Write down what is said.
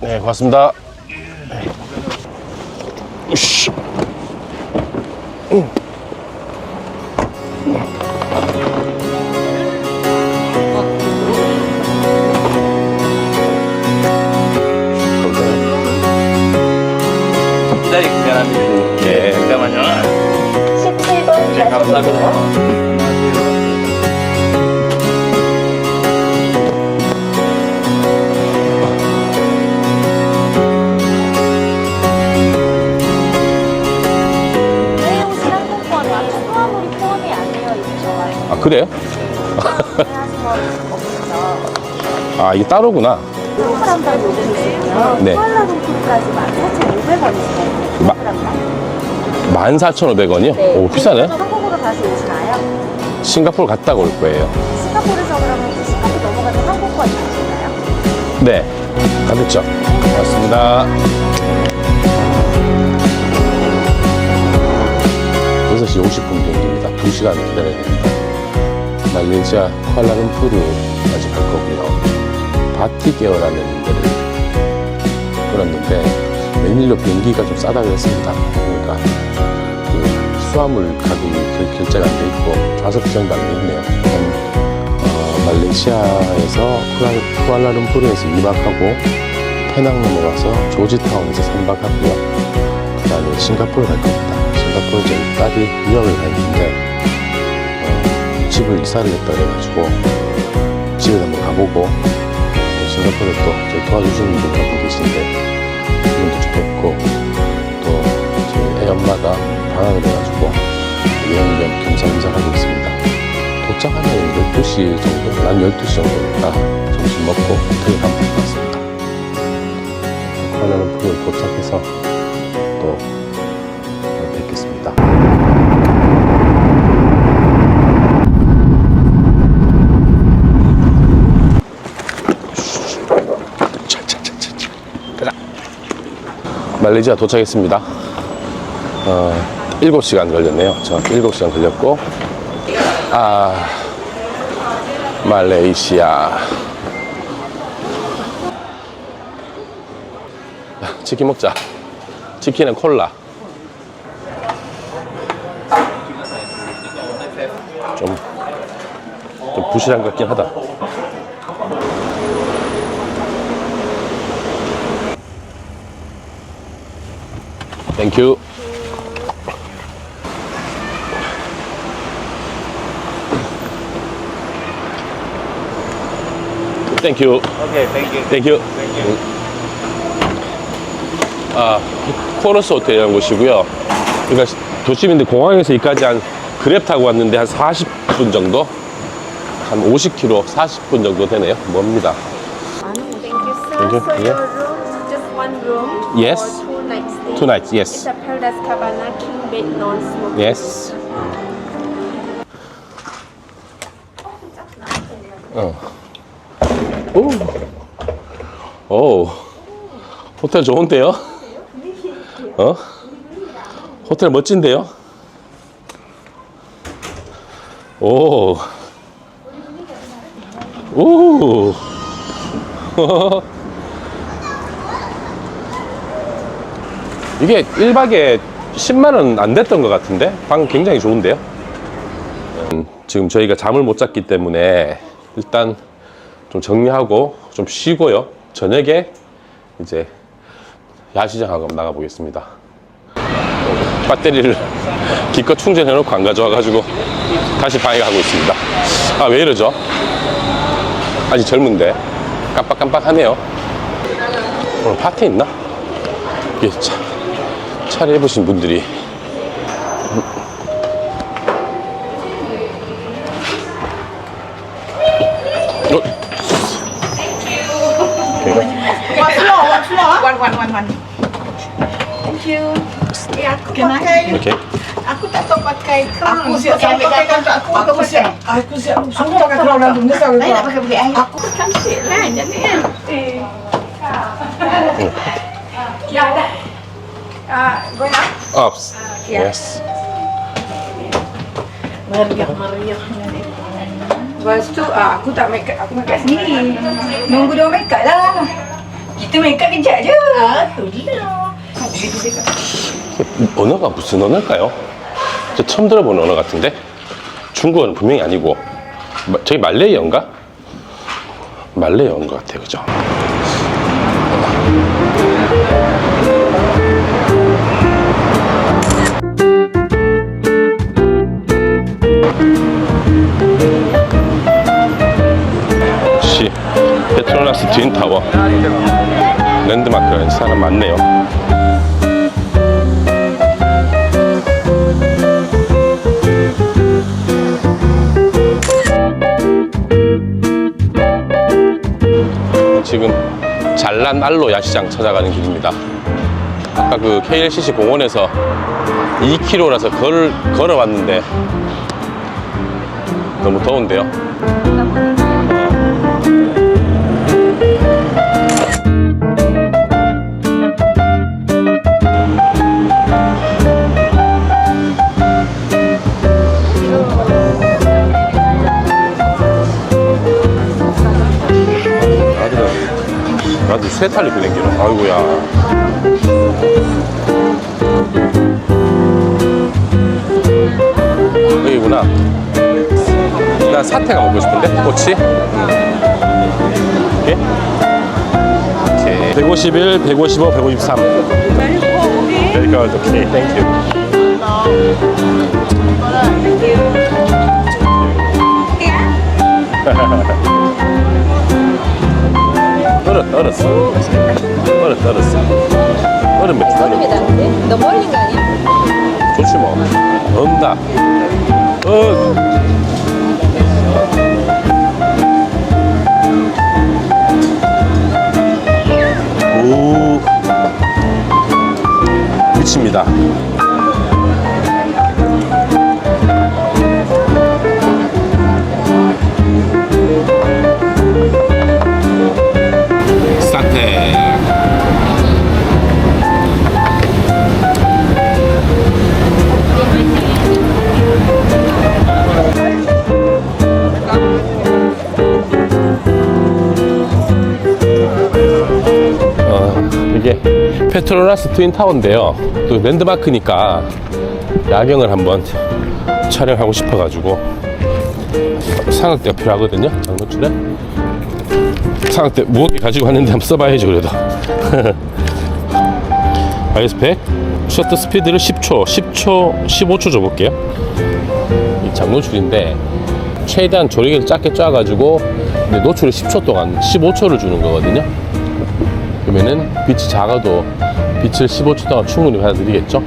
네, 고맙습니다. 으쌰. 기다리고 미안합니다. 네. 잠깐만요. 17번 네, 감사합니다. 그래요? 아, 이게 따로구나. 네. 쿠알라룸푸르까지 14,500원이시거든요. 마- 14,500원이요? 오, 비싸네. 한국으로 다시 오시나요? 싱가포르 갔다 올 거예요. 싱가포르에서 그러면 그 싱가포르 넘어가서 항공권 있으신가요? 네. 가겠죠. 고맙습니다. 6시 50분 비행기입니다. 2시간 기다려야 됩니다. 말레이시아 쿠알라룸푸르까지 갈 거고요. 바티게어라는 데를 끊었는데 웬일로 비행기가 좀 싸다고 했습니다. 그러니까 그 수화물 가격이 결- 결제가 안 돼 있고 좌석 지정도 안 돼 있네요. 그럼 어, 말레이시아에서 쿠알- 쿠알라룸푸르에서 2박하고 페낭 넘어가서 조지타운에서 3박하고요. 그 다음에 싱가포르 갈 겁니다. 싱가포르 저희 딸이 유학을 가 있는데 어, 집을 이사를 했다 그래가지고 집에 한번 가보고 또 싱가포르에 또 저희 도와주시는 분들 한분 계신데 그분도 좀 뵙고 또 저희 애 엄마가 방학을 해가지고 여행 겸 겸사겸사 하고 있습니다. 도착하면 12시 정도? 난 12시 정도니까 점심 먹고 호텔에 가면 될것 같습니다. 쿠알라룸푸르 도착해서 또 뵙겠습니다. 차차차차차. 가자. 말레이시아 도착했습니다. 어, 7시간 걸렸네요. 저 7시간 걸렸고, 아, 말레이시아. 치킨 먹자. 치킨은 콜라. 좀, 좀 부실한 것 같긴 하다. 땡큐. 땡큐. 오케이, 땡큐. 땡큐. 아, 코너스 호텔이라는 곳이고요. 그러니까 도심인데 공항에서 여기까지 한 그랩 타고 왔는데 한 40분 정도? 한 50km, 40분 정도 되네요. 멉니다. Thank you, sir. Thank you. So Yeah. your room, just one room. Yes. For two nights stay. Two nights, It's yes. a Paradise Cabana king bed non-smoking. Yes. 어. 오. 오. 호텔 좋은데요? 어? 호텔 멋진데요? 오. 오. 이게 1박에 10만원 안 됐던 것 같은데? 방 굉장히 좋은데요? 음, 지금 저희가 잠을 못 잤기 때문에 일단 좀 정리하고 좀 쉬고요. 저녁에 이제 야시장하고 나가보겠습니다. 어, 배터리를 기껏 충전해놓고 안 가져와가지고 다시 방에 가고 있습니다. 아, 왜 이러죠? 아직 젊은데. 깜빡깜빡하네요. 오늘 파티 있나? 이게 차, 차를 해보신 분들이 어? One, one, one, one. Thank you. Eh, aku pakai, 이렇게 aku tak tahu pakai crown. Aku siap ambil pakai gambar aku, Aku siap Aku siap Semua pakai crown dan tumis aku Saya nak pakai beli air. Aku cantik lah, jadi kan. Eh. Ya, dah. Ah, go now. ups. Yes. Meriah, meriah. Lepas tu, ah, aku tak make up, aku make up sendiri. Nunggu dia make up lah. Kita main kat kejap je. Ah, tu dia. 언어가 무슨 언어일까요? 저 처음 들어보는 언어 같은데 중국어는 분명히 아니고 마- 저기 말레이어인가? 말레이어인 것 같아요 그죠? 페트로나스 트윈타워 랜드마크라는 사람 많네요 지금 잘난 알로 야시장 찾아가는 길입니다. 아까 그 KLCC 공원에서 2km라서 걸, 걸어왔는데 너무 더운데요. 쇠탈 입고 댕기노. 아이고야. 여기구나. 나 사태가 먹고 싶은데 꼬치. 오케이. 오케이. 151, 155, 153. Very good. Okay. Thank you. 얼었, 얼었어. 얼었, 얼었어. 얼음 맥주. 얼음이 다른데? 너무 얼린 거 아니야? 좋지 뭐. 온다. 어. 오. 미칩니다. 페트로나스 트윈 타워인데요. 또 랜드마크니까 야경을 한번 촬영하고 싶어가지고 삼각대가 필요하거든요. 장노출에 삼각대 무겁게 가지고 왔는데 한번 써봐야죠 그래도. 아이스팩 셔터 스피드를 10초, 10초, 15초 줘볼게요. 이 장노출인데 최대한 조리개를 작게 짜가지고 근데 노출을 10초 동안 15초를 주는 거거든요. 그러면은 빛이 작아도 빛을 15초 동안 충분히 받아들이겠죠?